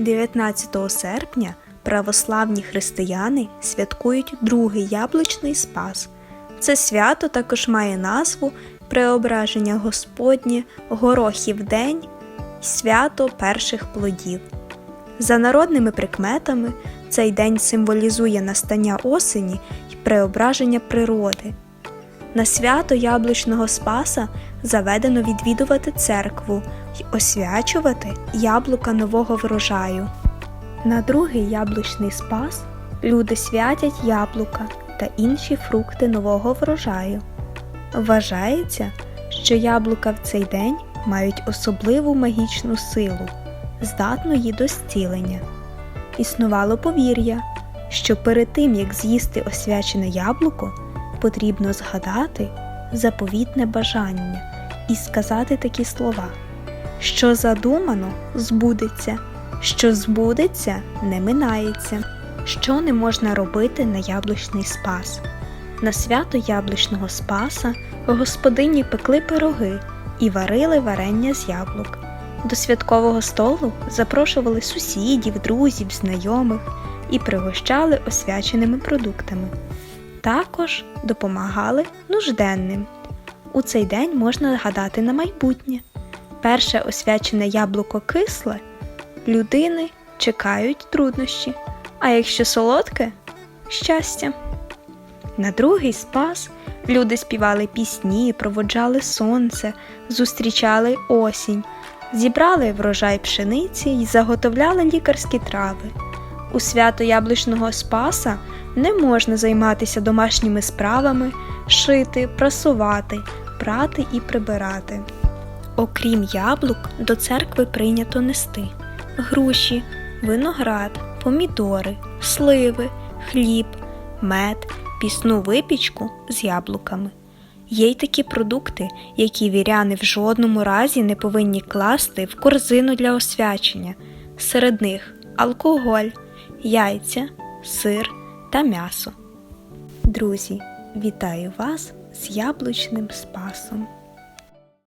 19 серпня православні християни святкують другий яблучний спас. Це свято також має назву Преображення Господнє, Горохів День, свято перших плодів. За народними прикметами, цей день символізує настання осені й преображення природи. На свято яблучного спаса заведено відвідувати церкву й освячувати яблука нового врожаю. На другий яблучний спас люди святять яблука та інші фрукти нового врожаю. Вважається, що яблука в цей день мають особливу магічну силу, здатну її до зцілення. Існувало повір'я, що перед тим як з'їсти освячене яблуко, потрібно згадати заповітне бажання і сказати такі слова: що задумано, збудеться, що збудеться, не минається. Що не можна робити на яблучний спас? На свято яблучного спаса господині пекли пироги і варили варення з яблук. До святкового столу запрошували сусідів, друзів, знайомих і пригощали освяченими продуктами. Також допомагали нужденним. У цей день можна гадати на майбутнє. Перше освячене яблуко кисле, людини чекають труднощі, а якщо солодке щастя. На другий спас люди співали пісні, проводжали сонце, зустрічали осінь, зібрали врожай пшениці і заготовляли лікарські трави. У свято яблучного спаса не можна займатися домашніми справами, шити, прасувати, прати і прибирати. Окрім яблук, до церкви прийнято нести груші, виноград, помідори, сливи, хліб, мед, пісну випічку з яблуками. Є й такі продукти, які віряни в жодному разі не повинні класти в корзину для освячення. Серед них алкоголь, яйця, сир та м'ясо. Друзі, вітаю вас з яблучним спасом!